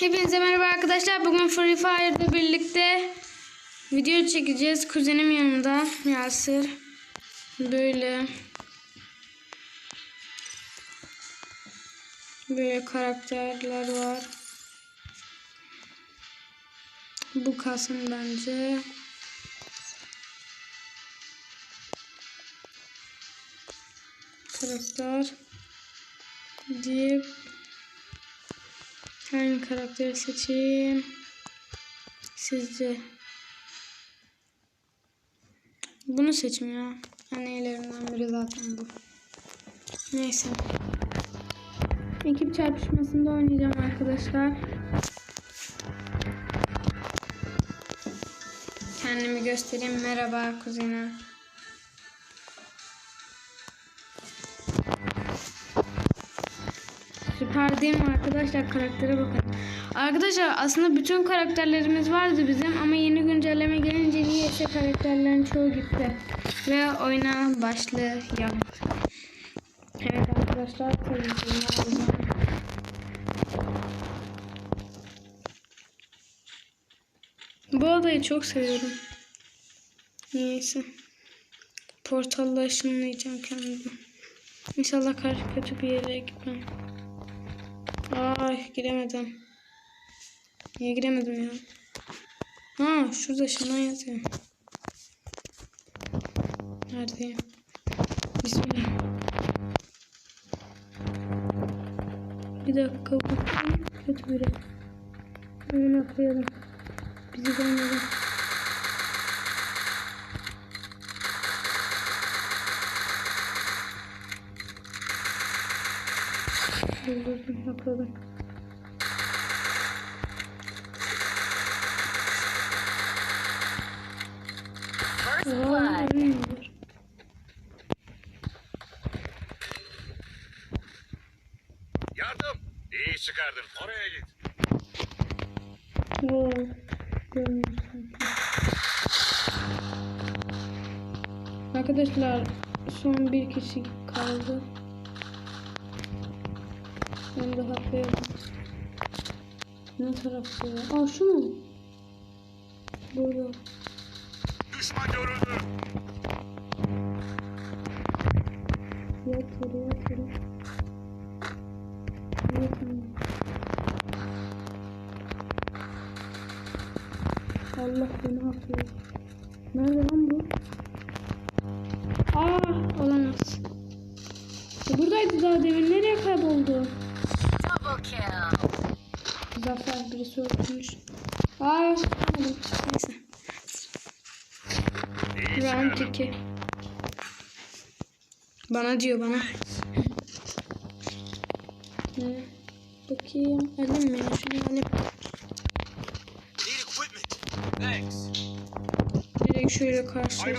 Hepinize merhaba arkadaşlar. Bugün Free Fire'da birlikte video çekeceğiz. Kuzenim yanında Yasir. Böyle böyle karakterler var. Bu kalsın bence. Karakter deyip Hangi karakteri seçeyim? Sizce? Bunu seçim ya. En biri zaten bu. Neyse. Ekip çarpışmasında oynayacağım arkadaşlar. Kendimi göstereyim. Merhaba kuzenim. Değil mi arkadaşlar? Karaktere bakın. Arkadaşlar aslında bütün karakterlerimiz vardı bizim ama yeni güncelleme gelince niyeyse karakterlerin çoğu gitti. Ve oyuna başlayalım. Evet arkadaşlar alacağım. Bu adayı çok seviyorum. Niyeyse. Portalla ışınlayacağım kendimi. İnşallah karşı kötü bir yere gitmem. Ay giremedim. Niye giremedim ya? Ha şurada şundan yazıyor. Nerede? Bismillah. Bir dakika bu kötü biri. Hemen atlayalım. Bizi görmedi. Öldürdüm. First Aa. Yardım. İyi çıkardın. Oraya git. Wow. Görmüyorum. Arkadaşlar son bir kişi kaldı. Ben de hafif. Ne tarafta ya? Aa şu mu? Burada. Düşman görüldü. Yat yere yat. Yatın. Allah beni affet. Nerede lan bu? Aa olamaz. E, buradaydı daha demin. Nereye kayboldu? Zafer birisi öldürmüş. Aa. Neyse. Round çıkardın. 2. Bana diyor bana. Ne? Bakayım. Mı? ya? Şunu. Thanks. Direkt şöyle karşıya.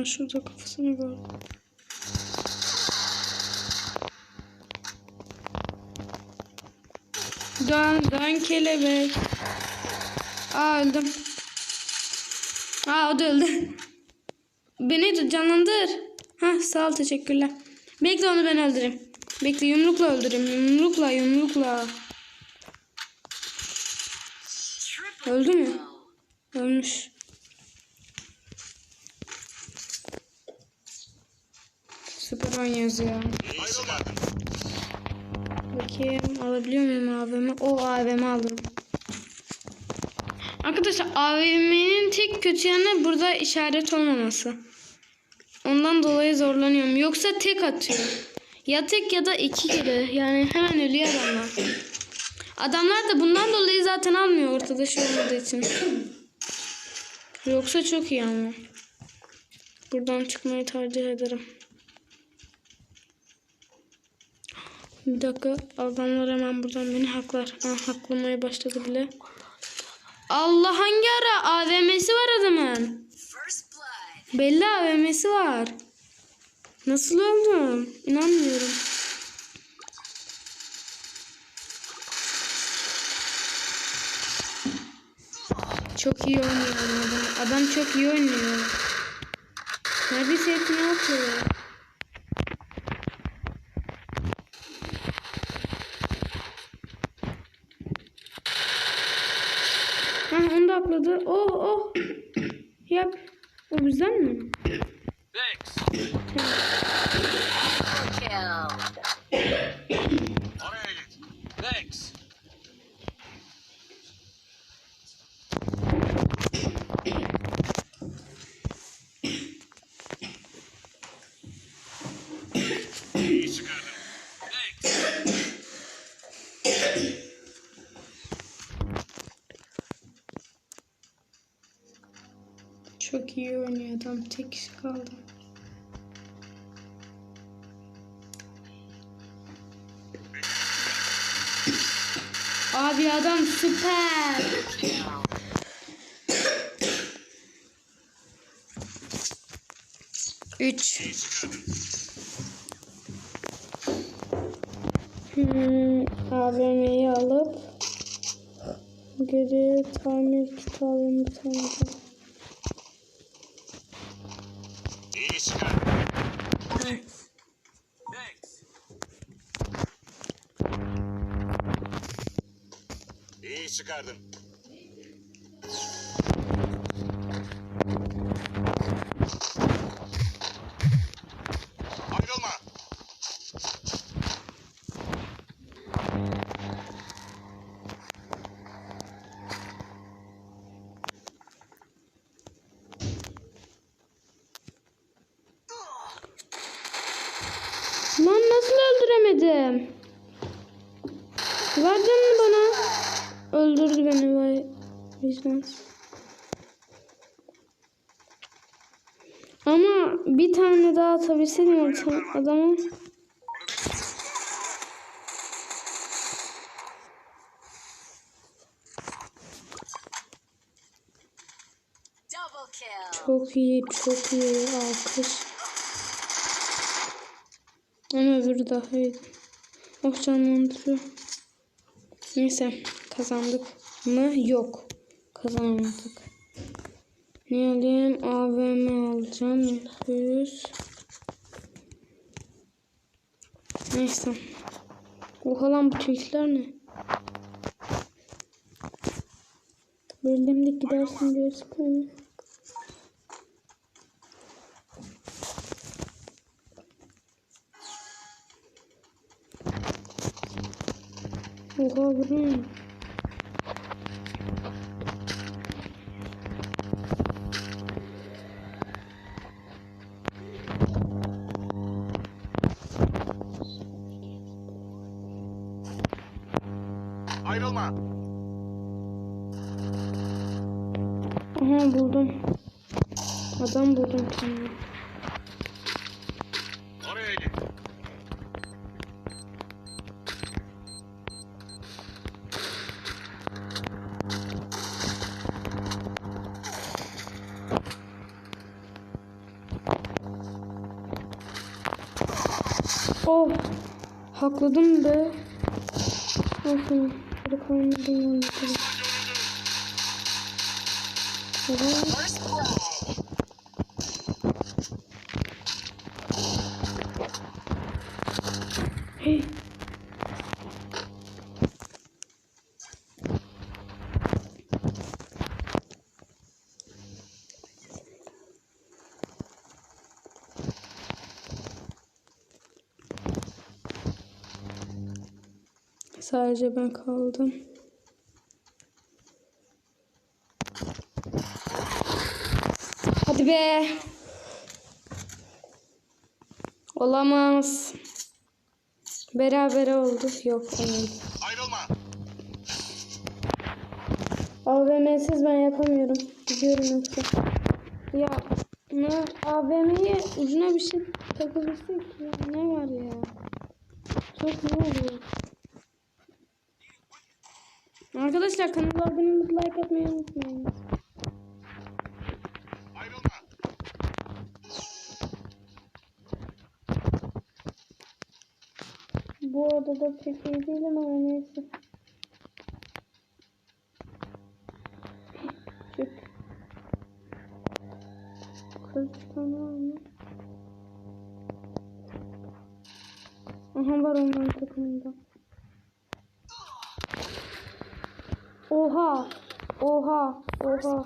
Ha, şurada kafasını gördüm. Dön dön kelebek. Aa öldüm. Aa o da öldü. Beni canlandır. Ha sağ ol teşekkürler. Bekle onu ben öldüreyim. Bekle yumrukla öldüreyim. Yumrukla yumrukla. Öldü mü? Ölmüş. Süper oynuyoruz ya. Bakayım alabiliyor muyum AVM'i? O AVM'i alırım. Arkadaşlar AVM'nin tek kötü yanı burada işaret olmaması. Ondan dolayı zorlanıyorum. Yoksa tek atıyor. Ya tek ya da iki kere. Yani hemen ölüyor adamlar. Adamlar da bundan dolayı zaten almıyor ortada şey olmadığı için. Yoksa çok iyi ama. Buradan çıkmayı tercih ederim. Bir dakika adamlar hemen buradan beni haklar. Ha, haklamaya başladı bile. Allah hangi ara AVM'si var adamın. Belli AVM'si var. Nasıl öldüm? İnanmıyorum. Çok iyi oynuyor adam. Adam çok iyi oynuyor. Neredeyse hepsini atıyor. Ha onu da atladı. Oh oh. Yap. O bizden mi? Thanks. Kill. Oraya git. Thanks. İyi çıkardın. Thanks. Çok iyi adam. Tek kişi kaldı. Abi adam süper. Üç. Hmm, AVM'yi alıp geri tamir kitabını bir tane daha. İyi çıkardın. Thanks. İyi çıkardın. Lan nasıl öldüremedim? Mi bana? Öldürdü beni vay vicdan. Ama bir tane daha atabilseydim adam- adamı. Çok iyi, çok iyi. Alkış. Ama öbürü daha iyiydi. Oh canlandırıyor. Neyse kazandık mı? Yok. Kazanamadık. Ne alayım? AVM alacağım. 100. Neyse. Oha lan bu tilkiler ne? Bölümde gidersin diye sıkıyorum. Oha bu ne? Ayrılma. Aha buldum. Adam buldum kendime. Oraya git. Oh. Hakladım be. Olsun. Bırak oynadım yanlışlıkla. Oha. Sadece ben kaldım. Hadi be. Olamaz. Berabere oldu. Yok olmadı. Ayrılma. AVM'siz ben yapamıyorum. Gidiyorum yoksa. Ya ne AVM'ye ucuna bir şey takılırsa ki ya. Ne var ya? Çok iyi oluyor. Arkadaşlar kanala abone olup like atmayı unutmayın. Bu odada pek iyi değilim ama neyse. Çık. Kız var mı? Aha var onların takımında. Oha! Oha! Oha!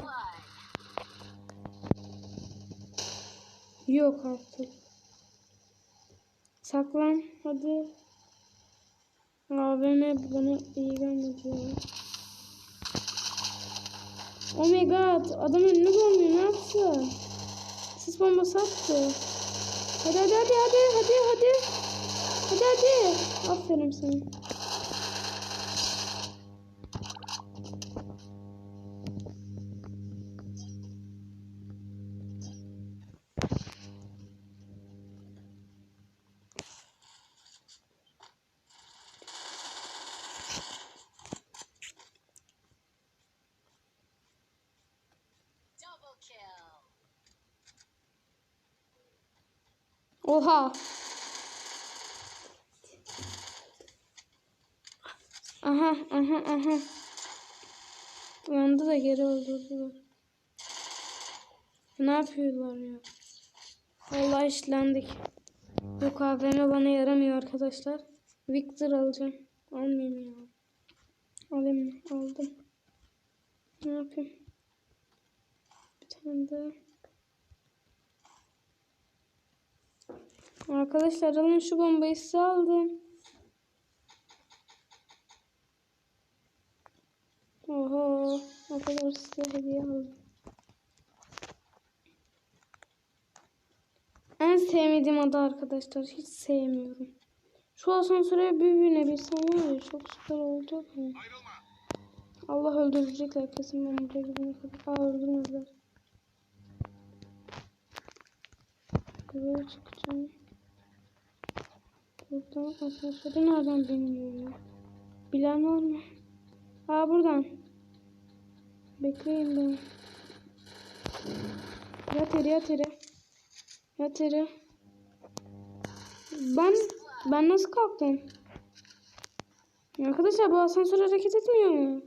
Yok artık. Saklan hadi. AVM bana iyi gelmedi ya. Oh my god adam önüne bombuyor ne yapsın? Sis bombası attı. Hadi hadi hadi hadi hadi hadi. Hadi hadi. Aferin sana. Oha. Aha aha aha. Uyandı da geri öldürdüler. Ne yapıyorlar ya? Vallahi işlendik. Bu kahveme bana yaramıyor arkadaşlar. Victor alacağım. Almayayım ya. Alayım? Aldım. Ne yapayım? Bir tane daha. Arkadaşlar alın şu bombayı size aldım. Oho. O kadar size hediye aldım. En sevmediğim adı arkadaşlar. Hiç sevmiyorum. Şu asansöre bir binebilsem ya çok süper oldu. Ayrılma. Allah öldürecekler kesin ben buraya gidene kadar. Aa öldürmediler. Buraya çıkacağım. Buradan asansöre nereden biniliyor ya? Bilen var mı? Aa buradan. Bekleyin beni. Yat yere yat. Ben, ben nasıl kalktım? Arkadaşlar bu asansör hareket etmiyor mu?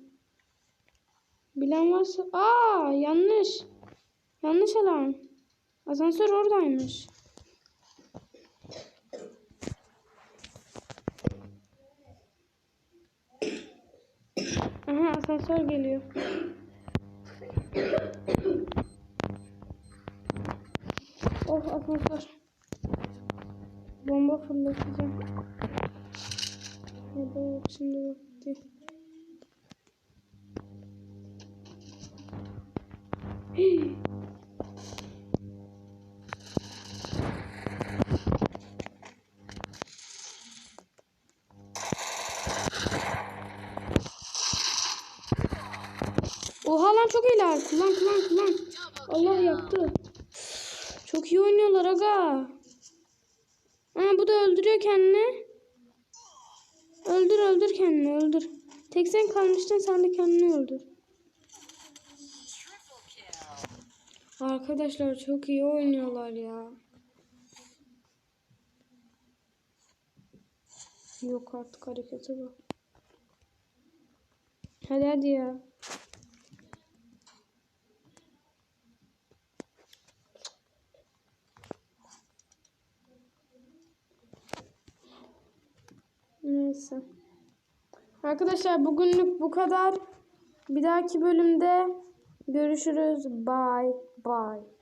Bilen varsa... Aa yanlış. Yanlış alarm. Asansör oradaymış. Aha asansör geliyor. Oh asansör. Bomba fırlatacağım. Ya da yok şimdi vakti. Hii. Oha lan çok iyiler. Kullan kullan kullan. Allah yaptı. Çok iyi oynuyorlar aga. Aa, bu da öldürüyor kendini. Öldür öldür kendini öldür. Tek sen kalmıştın sen de kendini öldür. Arkadaşlar çok iyi oynuyorlar ya. Yok artık hareketi bak. Hadi hadi ya. Neyse. Arkadaşlar bugünlük bu kadar. Bir dahaki bölümde görüşürüz. Bye bye.